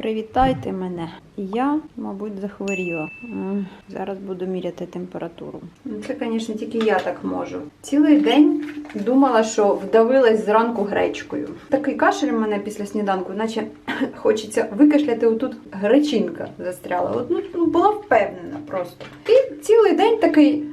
Привітайте мене. Я, мабуть, захворіла. Зараз буду міряти температуру. Це, звісно, тільки я так можу. Цілий день думала, що вдавилась зранку гречкою. Такий кашель у мене після сніданку, наче хочеться викашляти отут гречинка застряла. От, ну, ну, була впевнена просто. І цілий день такий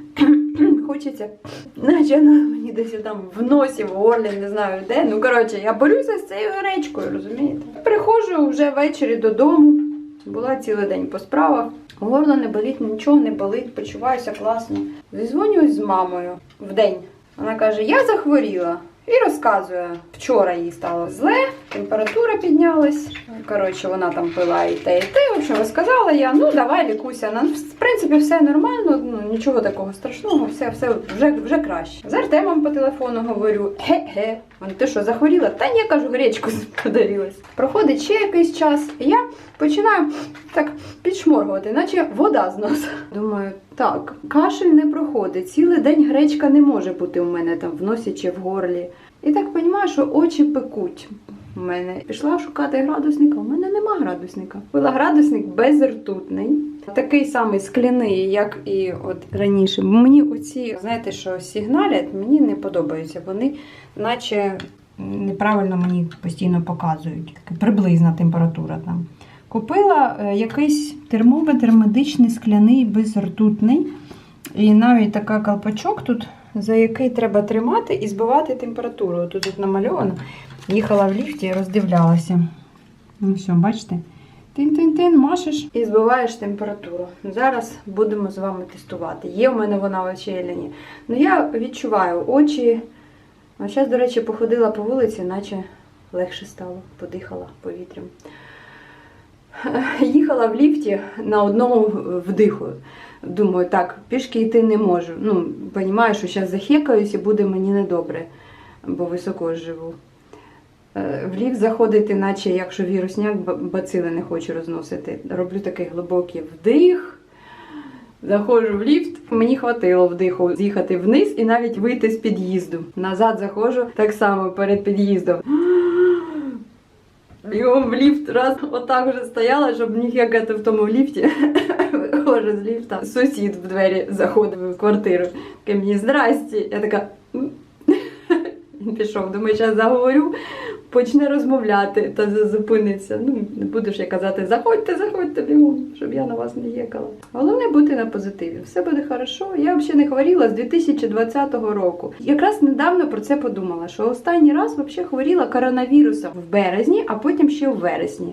хочеться, наче вона мені десь там в носі, в горлі, не знаю де. Ну, коротше, я борюся з цією гречкою, розумієте? Приходжу вже ввечері додому. Була цілий день по справах. Горло не болить, нічого не болить, почуваюся класно. Зізвонююсь з мамою в день. Вона каже: Я захворіла. І розказує, вчора їй стало зле, температура піднялась. Коротше, вона там пила і те, і те. В общем, розказала я, ну давай лікуйся. Ну, в принципі, все нормально, ну нічого такого страшного, все, все вже, вже краще. З Артемом по телефону говорю, ге-ге. Вона, ти що, захворіла? Та ні, кажу, гречку подарилась. Проходить ще якийсь час, і я починаю так підшморгувати, наче вода з носа. Думаю, так, кашель не проходить. Цілий день гречка не може бути у мене там в носі чи в горлі. І так розумію, що очі пекуть. У мене пішла шукати градусника. У мене нема градусника. Була градусник безртутний, такий самий скляний, як і от раніше. Мені оці, знаєте, що сигналять, мені не подобаються. Вони, наче неправильно мені постійно показують. Приблизна температура там. Купила е, якийсь термометр медичний скляний безртутний. І навіть така колпачок тут, за який треба тримати і збивати температуру. Тут тут намальовано. Їхала в ліфті і роздивлялася. Ну все, бачите? Тин-тин-тин, машеш і збиваєш температуру. Зараз будемо з вами тестувати. Є в мене вона в очеліні. Ну я відчуваю очі. А зараз, до речі, походила по вулиці, наче легше стало, подихала повітрям. Їхала в ліфті на одному вдиху. Думаю, так, пішки йти не можу. Ну, розумію, що зараз захекаюсь і буде мені недобре, бо високо живу. Е, В ліфт заходити, наче якщо вірусняк бацили не хочу розносити. Роблю такий глибокий вдих. Заходжу в ліфт, мені хватило вдиху з'їхати вниз і навіть вийти з під'їзду. Назад заходжу так само перед під'їздом. Бігом в ліфт раз отак вже стояла, щоб не хекати в тому ліфті. Виходжу з ліфта. Сусід в двері заходив в квартиру. Такий мені здрасті. Я така. Пішов, думаю, зараз заговорю, почне розмовляти та зупиниться. Ну, не будеш я казати, заходьте, заходьте бігом, щоб я на вас не їкала. Головне бути на позитиві. Все буде хорошо. Я взагалі не хворіла з 2020 року. Якраз недавно про це подумала, що останній раз взагалі хворіла коронавірусом в березні, а потім ще в вересні.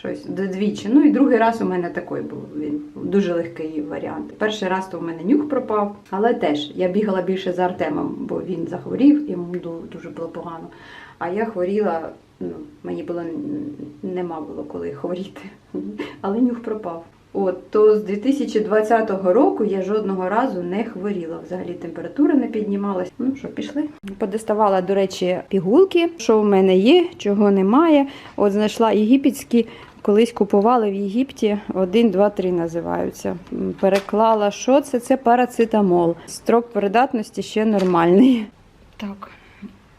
Щось двічі. Ну і другий раз у мене такий був. Він дуже легкий варіант. Перший раз то у мене нюх пропав, але теж я бігала більше за Артемом, бо він захворів, йому дуже було погано. А я хворіла, ну мені було нема було коли хворіти, але нюх пропав. От то з 2020 року я жодного разу не хворіла. Взагалі температура не піднімалась. Ну що, пішли? Подоставала, до речі, пігулки, що в мене є, чого немає. От знайшла єгипетські. Колись купували в Єгипті 1, 2, 3 називаються. Переклала, що це? Це парацетамол. Строк придатності ще нормальний. Так,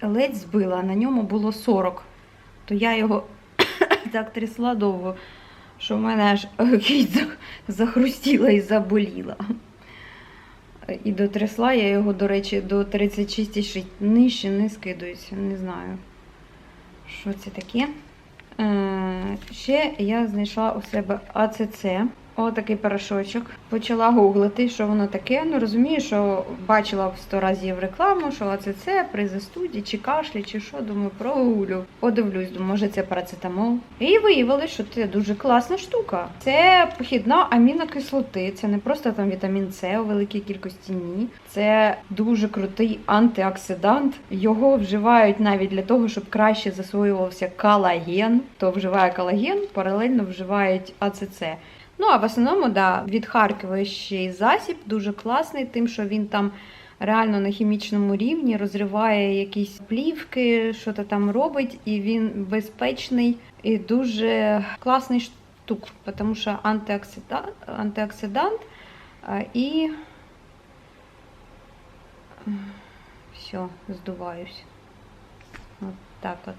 ледь збила, на ньому було 40. То я його так трясла довго, що в мене аж захрустіла і заболіла. І дотрясла я його, до речі, до 36,6. Нижче не скидується, не знаю, що це таке. Ще я знайшла у себе АЦЦ. Отакий порошочок. Почала гуглити, що воно таке. Ну розумію, що бачила в 100 разів рекламу, що АЦЦ при застуді, чи кашлі, чи що. Думаю, прогулю. Подивлюсь, думаю, може це парацетамол. І виявилось, що це дуже класна штука. Це похідна амінокислоти. Це не просто там вітамін С у великій кількості ні. Це дуже крутий антиоксидант. Його вживають навіть для того, щоб краще засвоювався колаген. Хто вживає колаген, паралельно вживають АЦЦ. Ну, а в основному, да, відхаркуючий засіб дуже класний, тим, що він там реально на хімічному рівні розриває якісь плівки, що то там робить, і він безпечний і дуже класний штук, тому що антиоксидант, антиоксидант і все, здуваюсь. От так от.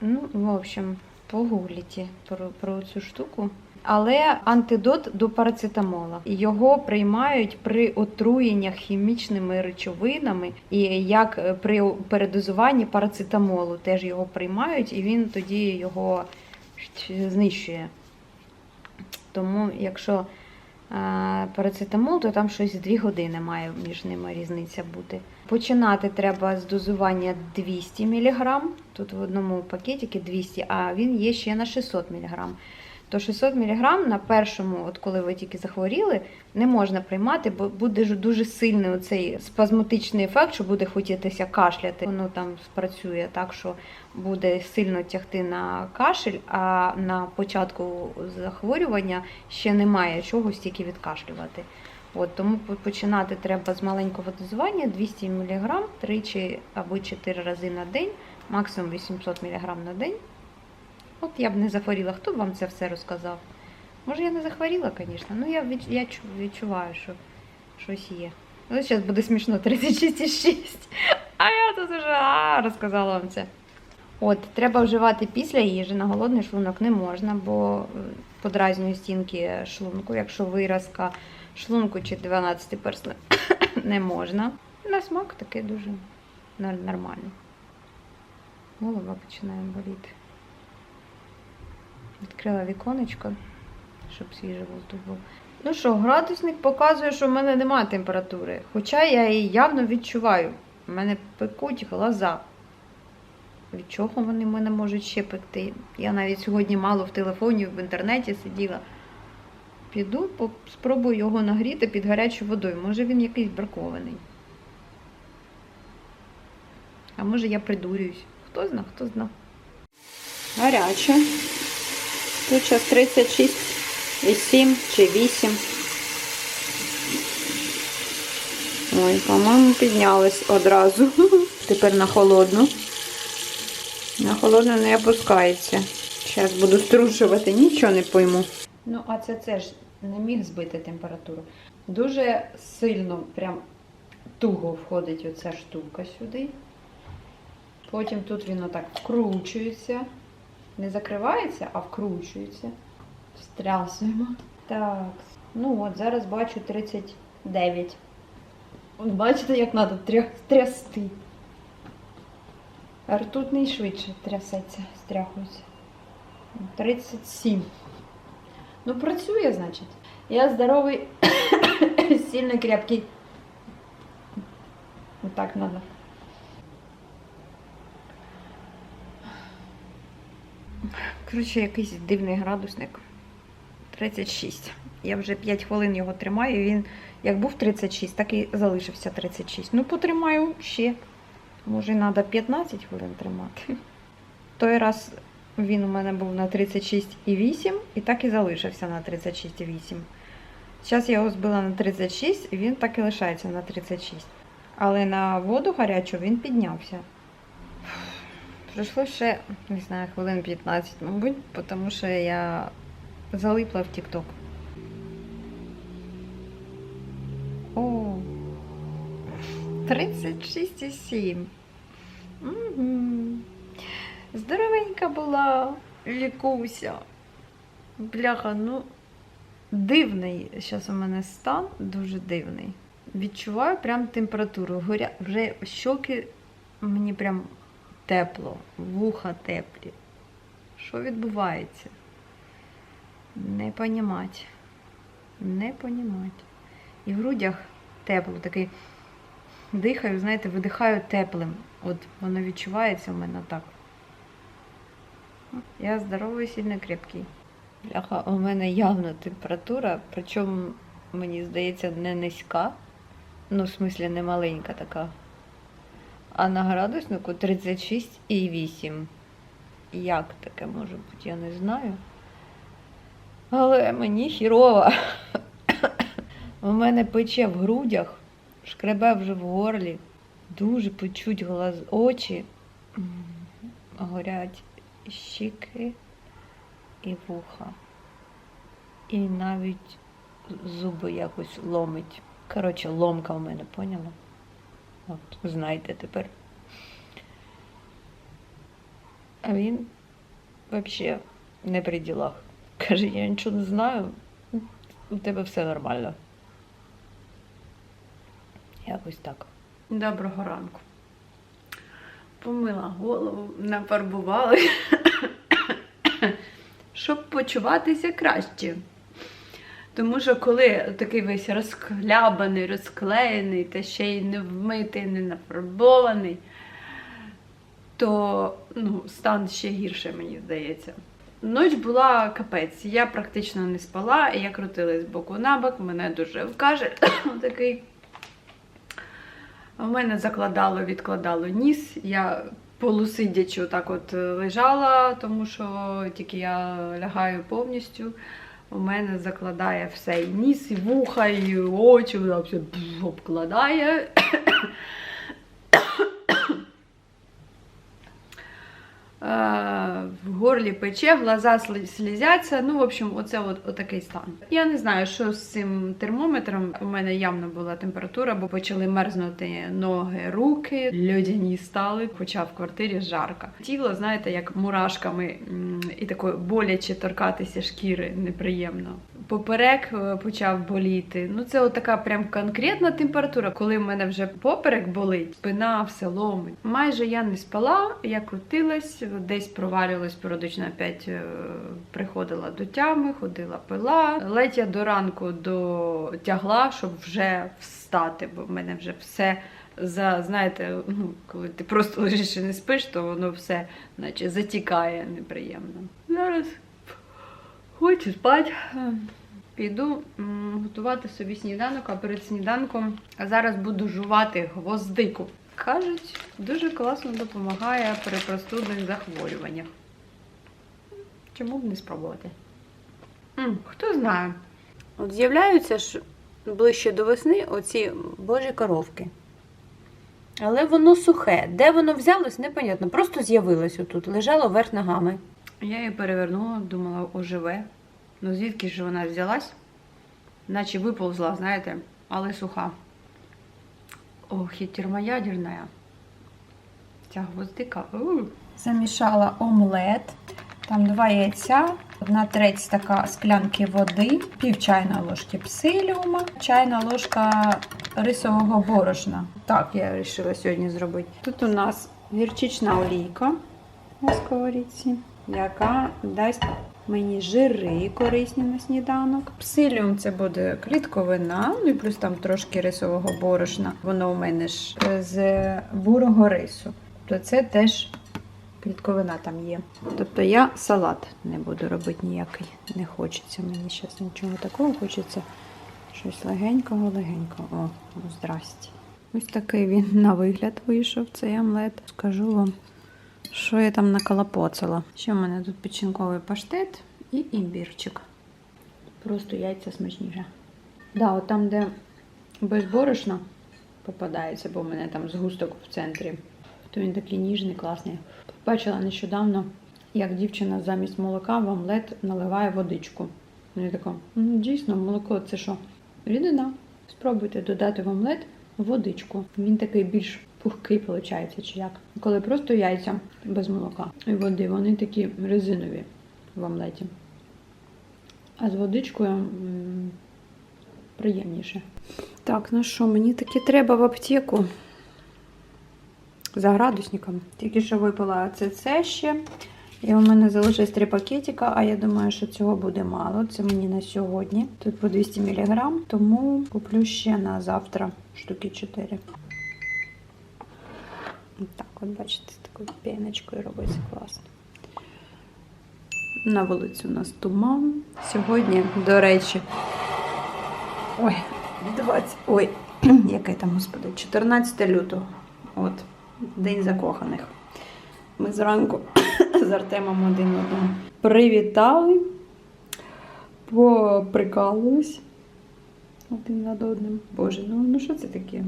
Ну, в общем, погугліть про, про цю штуку. Але антидот до парацетамола. Його приймають при отруєннях хімічними речовинами, і як е, при передозуванні парацетамолу теж його приймають, і він тоді його знищує. Тому, якщо парацетамол, то там щось 2 години має між ними різниця бути. Починати треба з дозування 200 мг. Тут в одному пакетику 200, а він є ще на 600 мг. То 600 мг на першому, от коли ви тільки захворіли, не можна приймати, бо буде дуже сильний оцей спазмотичний ефект, що буде хотітися кашляти. Воно там спрацює так, що буде сильно тягти на кашель, а на початку захворювання ще немає чого стільки відкашлювати. От, тому починати треба з маленького дозування 200 мг тричі або 4 рази на день, максимум 800 мг на день. От я б не захворіла, хто б вам це все розказав? Може, я не захворіла, звісно, ну я, я чу- відчуваю, що щось є. Ну, зараз буде смішно 36,6. А я тут вже а, розказала вам це. От, треба вживати після їжі, на голодний шлунок не можна, бо е, подразнює стінки шлунку, якщо виразка шлунку чи 12 персне не можна. На смак таке дуже нормально. Голова починає боліти. Відкрила віконечко, щоб свіжий воздух був. Ну що, градусник показує, що в мене немає температури. Хоча я її явно відчуваю. У мене пекуть глаза. Від чого вони мене можуть ще пекти? Я навіть сьогодні мало в телефоні, в інтернеті сиділа. Піду, спробую його нагріти під гарячою водою. Може він якийсь бракований. А може я придурююсь. Хто зна, хто зна. Гаряче. Тут зараз 36,7 чи 8. Ой, по-моєму, піднялась одразу. Тепер на холодну. На холодну не опускається. Зараз буду струшувати, нічого не пойму. Ну, а це це ж не міг збити температуру. Дуже сильно, прям туго входить оця штука сюди. Потім тут він отак вкручується. Не закривається, а вкручується. Встрясуємо. Так. Ну от, зараз бачу 39. От бачите, як треба трясти. Ртутний швидше трясеться, стряхується. 37. Ну, працює, значить. Я здоровий, сильно крепкий. Вот так Коротше, якийсь дивний градусник. 36. Я вже 5 хвилин його тримаю. Він як був 36, так і залишився 36. Ну, потримаю ще. Може, треба 15 хвилин тримати. Той раз він у мене був на 36,8 і так і залишився на 36,8. Зараз я його збила на 36 і він так і лишається на 36. Але на воду гарячу він піднявся. Пройшло ще, не знаю, хвилин 15, мабуть, тому що я залипла в TikTok. О, 36,7. Угу. Здоровенька була, лікуся. Бляха, ну дивний зараз у мене стан, дуже дивний. Відчуваю прям температуру. Горя... Вже щоки мені прям тепло, вуха теплі. Що відбувається? Не понімать. Не понімать. І в грудях тепло, такий дихаю, знаєте, видихаю теплим. От воно відчувається в мене так. Я здоровий, сильно крепкий. Бляха, у мене явно температура, причому, мені здається, не низька. Ну, в смислі, не маленька така. А на градуснику 36,8. Як таке може бути, я не знаю. Але мені хірово. У мене пече в грудях, шкребе вже в горлі. Дуже почуть глаз, очі. Горять щіки і вуха. І навіть зуби якось ломить. Коротше, ломка в мене, поняла? От, знаєте тепер. А він взагалі не при ділах. Каже, я нічого не знаю, у тебе все нормально. Якось так. Доброго ранку. Помила голову, нафарбувала, щоб почуватися краще. Тому що коли такий весь розхлябаний, розклеєний, та ще й не вмитий, не нафарбований, то ну, стан ще гірше, мені здається. Ноч була капець. Я практично не спала, і я крутилась з боку на бок, мене дуже вкаже такий. У мене закладало, відкладало ніс. Я полусидячи отак от лежала, тому що тільки я лягаю повністю. У мене закладає все і ніс, і вуха, і очі, вона все обкладає. В горлі пече, глаза слізяться. Ну, в общем, оце от, отакий стан. Я не знаю, що з цим термометром. У мене явно була температура, бо почали мерзнути ноги, руки, льодяні стали, хоча в квартирі жарко. Тіло, знаєте, як мурашками і такою боляче торкатися шкіри неприємно. Поперек е, почав боліти. Ну, це от така прям конкретна температура, коли в мене вже поперек болить, спина все ломить. Майже я не спала, я крутилась, десь провалювалась періодично опять е, приходила до тями, ходила пила. Ледь я до ранку дотягла, щоб вже встати, бо в мене вже все. За, знаєте, ну, коли ти просто лежиш і не спиш, то воно все наче затікає неприємно. Зараз хочу спати. Піду готувати собі сніданок, а перед сніданком зараз буду жувати гвоздику. Кажуть, дуже класно допомагає при простудних захворюваннях. Чому б не спробувати? М, хто знає. От з'являються ж ближче до весни оці божі коровки. Але воно сухе. Де воно взялось, непонятно. Просто з'явилось отут, лежало вверх ногами. Я її перевернула, думала, оживе. Ну звідки ж вона взялась? Наче виповзла, знаєте, але суха. Ох, і термоядерна. Ця гвоздика. Замішала омлет. Там два яйця, одна треть стака склянки води, пів чайної ложки псиліума, чайна ложка рисового борошна. Так, я вирішила сьогодні зробити. Тут у нас гірчична олійка на сковорідці, яка дасть мені жири корисні на сніданок. Псиліум це буде клітковина, ну і плюс там трошки рисового борошна. Воно у мене ж е, з бурого рису. То це теж клітковина там є. Тобто я салат не буду робити ніякий. Не хочеться мені зараз нічого такого, хочеться щось легенького-легенького. О, здрасте. Ось такий він на вигляд вийшов, цей омлет. Скажу вам, що я там наколопоцала. Ще в мене тут печінковий паштет і імбірчик. Просто яйця смачніше. Да, от там, де без борошна попадається, бо в мене там згусток в центрі, то він такий ніжний, класний. Бачила нещодавно, як дівчина замість молока в омлет наливає водичку. Ну, я така, ну дійсно, молоко це що? Рідина. Спробуйте додати в омлет водичку. Він такий більш пухкий, виходить, чи як. Коли просто яйця без молока і води, вони такі резинові в омлеті. А з водичкою м, приємніше. Так, ну що, мені таки треба в аптеку за градусником. Тільки що випила це ще. І у мене залишилось три пакетика, а я думаю, що цього буде мало. Це мені на сьогодні. Тут по 200 мг, тому куплю ще на завтра штуки 4. Так, от бачите, з такою піночкою робиться класно. На вулиці у нас туман. Сьогодні, до речі, ой, 20, ой, яке там, господи, 14 лютого. От, День закоханих. Ми зранку з Артемом один одного привітали, поприкалувались один над одним. Боже, ну, ну що це таке?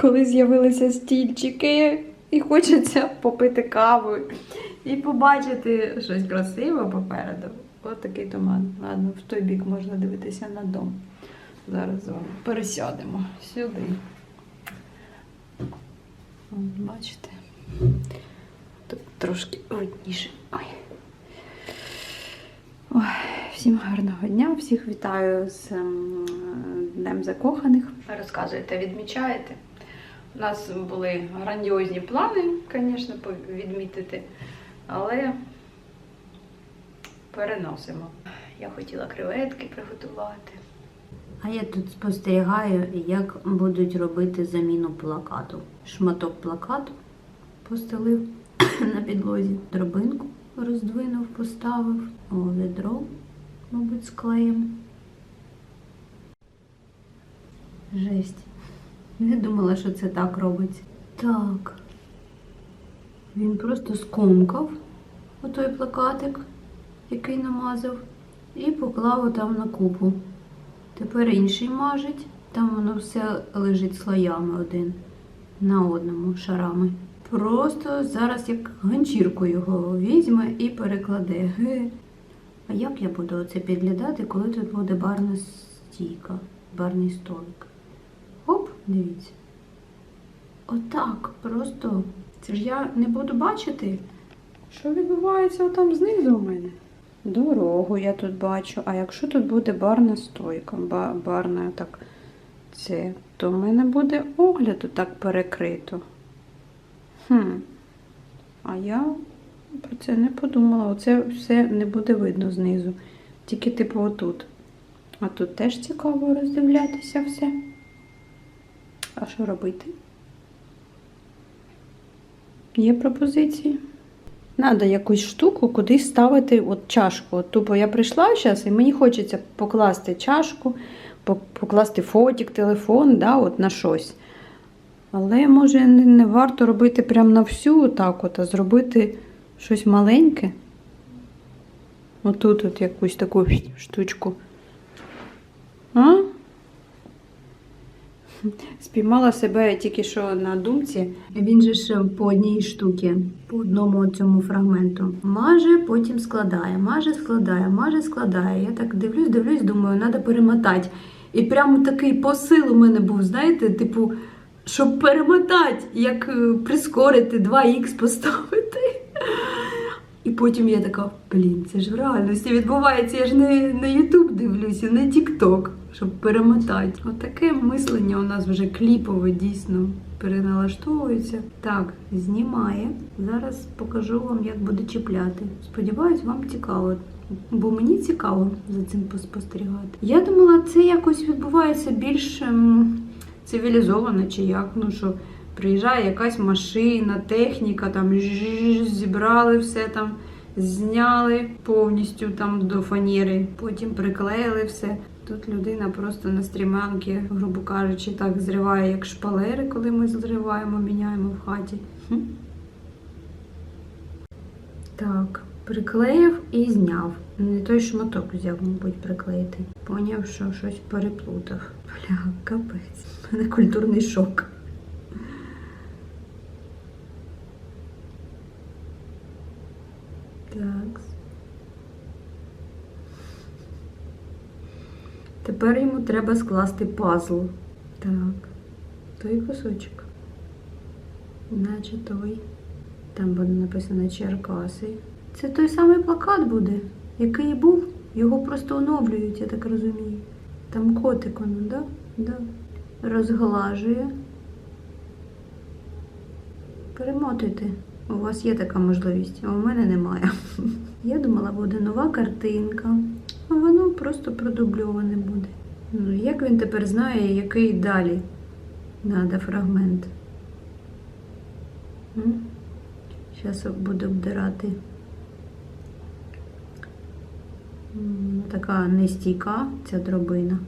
Коли з'явилися стільчики, і хочеться попити каву і побачити щось красиве попереду. От такий туман. Ладно, в той бік можна дивитися на дом. Зараз з вами пересядемо сюди. Бачите? Тут трошки видніше. Ой, всім гарного дня, всіх вітаю з ем, Днем Закоханих. Розказуєте, відмічаєте? У нас були грандіозні плани, звісно, відмітити, але переносимо. Я хотіла креветки приготувати. А я тут спостерігаю, як будуть робити заміну плакату. Шматок плакату постелив на підлозі, дробинку роздвинув, поставив, ведро, мабуть, з. Жесть. Не думала, що це так робиться. Так. Він просто скомкав отой плакатик, який намазав, і поклав там на купу. Тепер інший мажить, там воно все лежить слоями один на одному шарами. Просто зараз як ганчірку його візьме і перекладе. А як я буду оце підглядати, коли тут буде барна стійка, барний столик? Дивіться. Отак, просто. Це ж я не буду бачити. Що відбувається там знизу у мене? Дорогу я тут бачу. А якщо тут буде барна стойка, барна так це, то в мене буде огляд так перекрито. Хм. А я про це не подумала. Оце все не буде видно знизу. Тільки типу отут. А тут теж цікаво роздивлятися все. А що робити? Є пропозиції? Надо якусь штуку кудись ставити от чашку. Тупо я прийшла зараз і мені хочеться покласти чашку, покласти фотик, телефон, да, от на щось. Але може не, варто робити прямо на всю так от, а зробити щось маленьке. Отут от якусь таку штучку. А? Спіймала себе тільки що на думці. Він же ж по одній штуці, по одному цьому фрагменту. Маже, потім складає, маже, складає, маже, складає. Я так дивлюсь, дивлюсь, думаю, треба перемотати. І прямо такий посил у мене був, знаєте, типу, щоб перемотати, як е, прискорити 2х поставити. І потім я така, блін, це ж в реальності відбувається. Я ж не на Ютуб дивлюся, не Тікток, щоб перемотати. Отаке мислення у нас вже кліпове дійсно переналаштовується. Так, знімає. Зараз покажу вам, як буде чіпляти. Сподіваюсь, вам цікаво. Бо мені цікаво за цим поспостерігати. Я думала, це якось відбувається більш ем, цивілізовано чи як. Ну що приїжджає якась машина, техніка, там зібрали все там, зняли повністю там до фанери, потім приклеїли все. Тут людина просто на стрімянки, грубо кажучи, так зриває, як шпалери, коли ми зриваємо, міняємо в хаті. Так, приклеїв і зняв. Не той шматок взяв, мабуть, приклеїти. Поняв, що щось переплутав. Бля, капець. У мене культурний шок. Так. Тепер йому треба скласти пазл. Так. Той кусочок. Наче той. Там буде написано Черкаси. Це той самий плакат буде, який і був. Його просто оновлюють, я так розумію. Там котик воно, да? Да. Розглажує. Перемотуйте. У вас є така можливість, а у мене немає. Я думала, буде нова картинка, а воно просто продубльоване буде. Ну, як він тепер знає, який далі треба фрагмент? Зараз буду обдирати. Така нестійка ця дробина.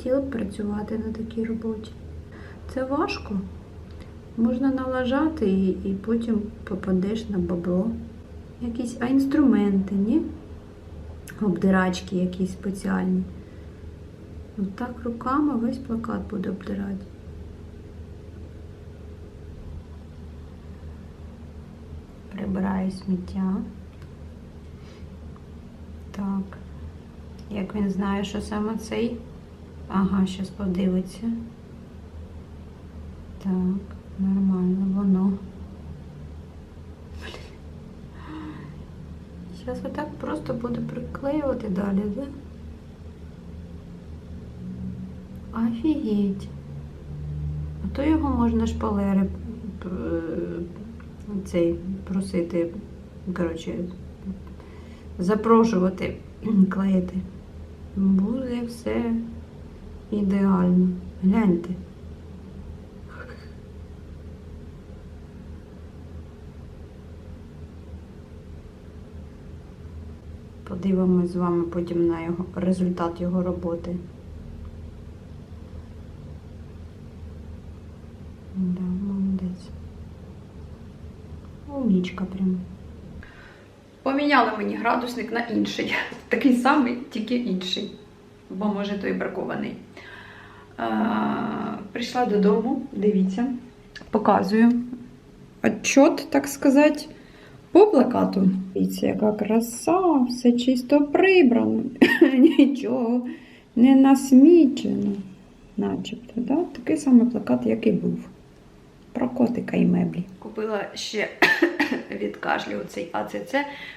Хотіла б працювати на такій роботі. Це важко. Можна налажати і, і потім попадеш на бабло. Якісь, а інструменти, ні? Обдирачки якісь спеціальні. Отак руками весь плакат буде обдирати. Прибираю сміття. Так. Як він знає, що саме цей. Ага, щас подивиться. Так, нормально, воно. Зараз отак просто буде приклеювати далі, да? Офігеть. А то його можна шпалери е, цей просити, коротше, запрошувати клеїти. Буде все ідеально. Гляньте. Подивимось з вами потім на його результат його роботи. Да, молодець. Умічка прям. Поміняли мені градусник на інший. Такий самий, тільки інший. Бо може той бракований. А, прийшла додому, дивіться, показую. Отчот, так сказати, по плакату. Дивіться, яка краса, все чисто прибрано, нічого не насмічено. Начебто, да? такий самий плакат, як і був. Про котика і меблі. Купила ще від кашлю цей АЦЦ.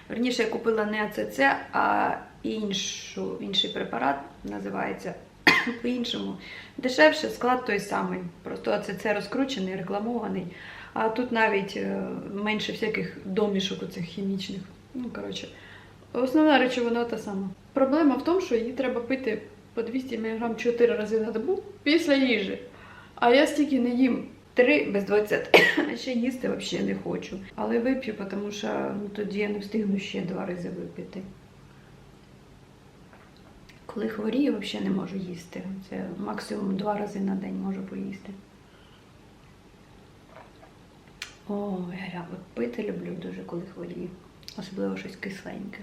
Верніше, я купила не АЦЦ, а іншу, інший препарат, називається по-іншому. Дешевше, склад той самий. Просто АЦЦ розкручений, рекламований. А тут навіть е, менше всяких домішок оцих хімічних. Ну, коротше, основна речовина та сама. Проблема в тому, що її треба пити по 200 мг 4 рази на добу після їжі. А я стільки не їм. 3 без 20. А ще їсти взагалі не хочу. Але вип'ю, тому що ну, тоді я не встигну ще два рази випити. Коли хворію, взагалі не можу їсти. Це максимум два рази на день можу поїсти. О, я пити люблю дуже, коли хворію. Особливо щось кисленьке.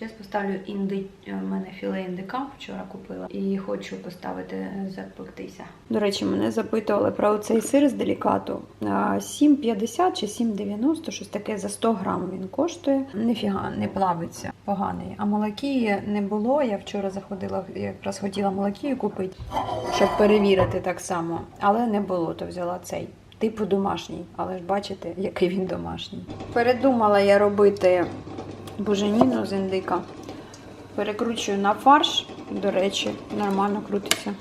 Зараз поставлю інди... У мене філе індика вчора купила і хочу поставити запектися. До речі, мене запитували про цей сир з делікату. А, 7,50 чи 7,90, щось таке за 100 грам він коштує. Ніфіга, не плавиться, поганий. А молокії не було. Я вчора заходила, якраз хотіла молокію купити, щоб перевірити так само. Але не було, то взяла цей. Типу домашній, але ж бачите, який він домашній. Передумала я робити буженіну з індика. Перекручую на фарш, до речі, нормально крутиться.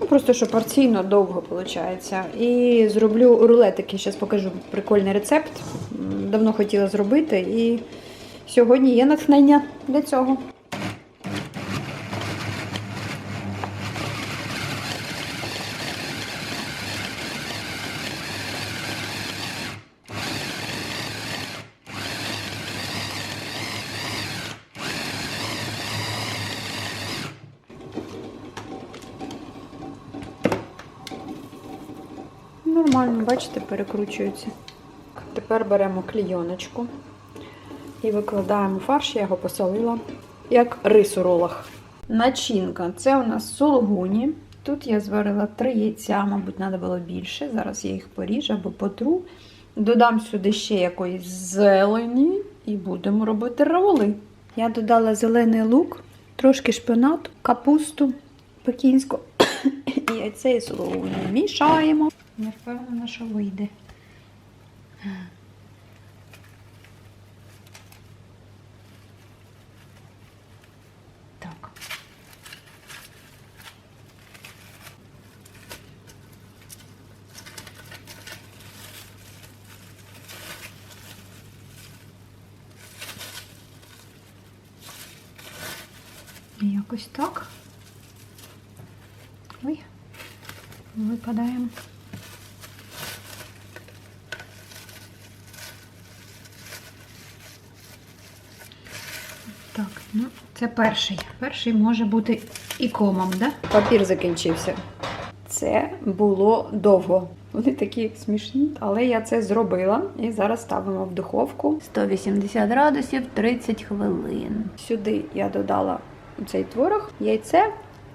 Ну, просто що порційно довго виходить. І зроблю рулетики. Зараз покажу прикольний рецепт. Давно хотіла зробити, і сьогодні є натхнення для цього. Нормально, бачите, перекручується. Тепер беремо клійоночку і викладаємо фарш, я його посолила, як рис у ролах. Начинка це у нас сулугуні. Тут я зварила три яйця, мабуть, треба було більше. Зараз я їх поріжу або потру. Додам сюди ще якоїсь зелені і будемо робити роли. Я додала зелений лук, трошки шпинату, капусту пекінську і яйце і сулугуні. Мішаємо. Не впевнена, що вийде. Так. Якось так. Ой, випадаємо. Так, ну це перший. Перший може бути і комом, да? Папір закінчився. Це було довго. Вони такі смішні, але я це зробила і зараз ставимо в духовку 180 градусів 30 хвилин. Сюди я додала цей творог, яйце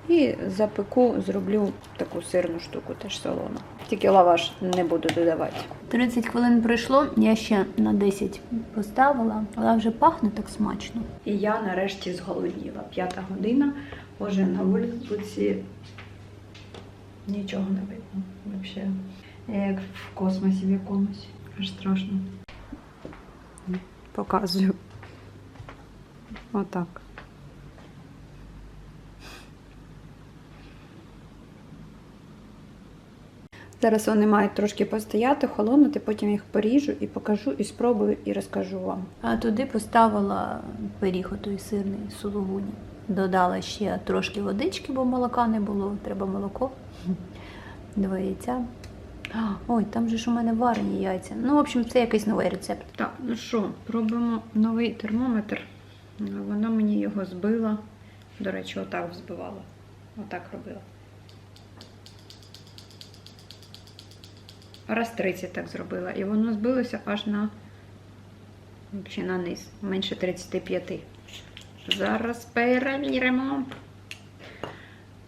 І запеку зроблю таку сирну штуку, теж солону. Тільки лаваш не буду додавати. 30 хвилин пройшло, я ще на 10 поставила, але вже пахне так смачно. І я нарешті зголодніла. П'ята година, вже на вулиці нічого не видно. Взагалі. Я як в космосі в якомусь. Аж страшно. Показую. Отак. Зараз вони мають трошки постояти, холонути, потім їх поріжу і покажу, і спробую, і розкажу вам. А туди поставила пиріг отой сирний сулугуні. Додала ще трошки водички, бо молока не було, треба молоко. Два яйця. Ой, там же ж у мене варені яйця. Ну, в общем, це якийсь новий рецепт. Так, ну що, пробуємо новий термометр. Вона мені його збила. До речі, отак збивала. Отак робила. Раз 30 так зробила. І воно збилося аж на, на низ, менше 35. Зараз перевіримо.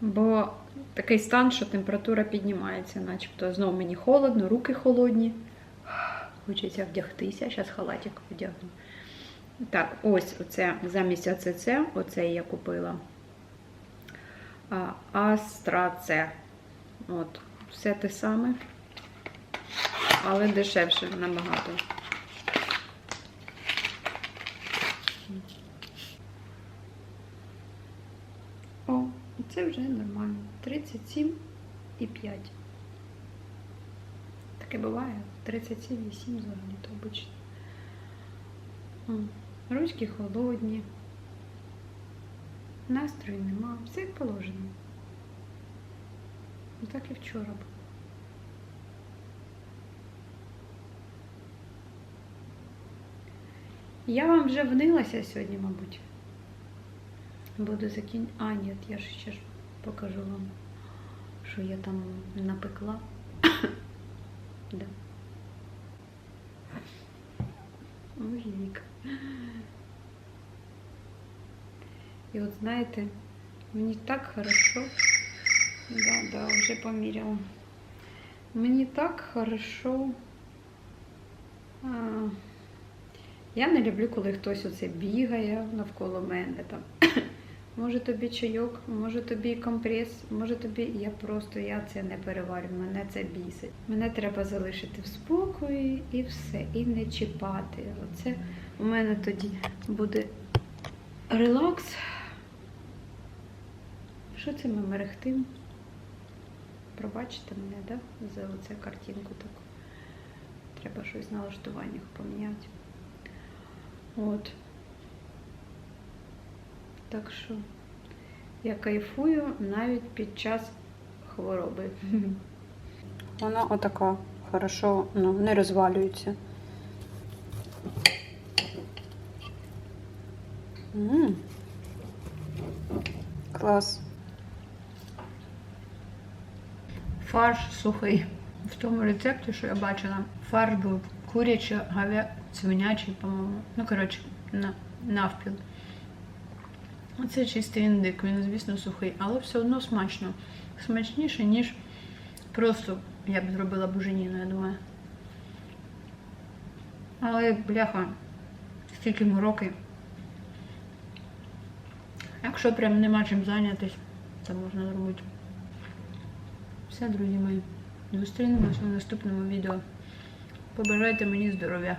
Бо такий стан, що температура піднімається, начебто знову мені холодно, руки холодні. Хочеться вдягтися. Зараз халатик вдягну. Так, ось оце замість АЦЦ, оце я купила. Астраце. От, все те саме, але дешевше набагато. О, це вже нормально. 37 і 5. Таке буває. 37 і 7 взагалі, то обично. Ручки холодні. Настрою нема. Все як положено. Ну, Так і вчора було. Я вам вже внилася сьогодні, мабуть. Буду закін... А, ні, я ж ще ж покажу вам, що я там напекла. да. Ой, Віка. І от знаєте, мені так хорошо. Да, да, вже поміряла. Мені так хорошо. А, я не люблю, коли хтось оце бігає навколо мене. Там. Може тобі чайок, може тобі компрес, може тобі. Я просто я це не переварю, мене це бісить. Мене треба залишити в спокої і все, і не чіпати. Оце у мене тоді буде релакс. Що це ми мерехтим? Пробачте мене, да? За оцю картинку таку. Треба щось в налаштуваннях поміняти. От. Так що я кайфую навіть під час хвороби. Вона отака хорошо ну, не розвалюється. М. Клас. Фарш сухий. В тому рецепті, що я бачила, фарш був курячий, гавя, свинячий, по-моєму. Ну, коротше, на, навпіл. Оце чистий індик, він, звісно, сухий, але все одно смачно. Смачніше, ніж просто я б зробила буженіну, я думаю. Але, бляха, стільки мороки. Якщо прям нема чим зайнятися, то можна зробити. Все, друзі мої. Зустрінемося в наступному відео. Побажайте мені здоров'я.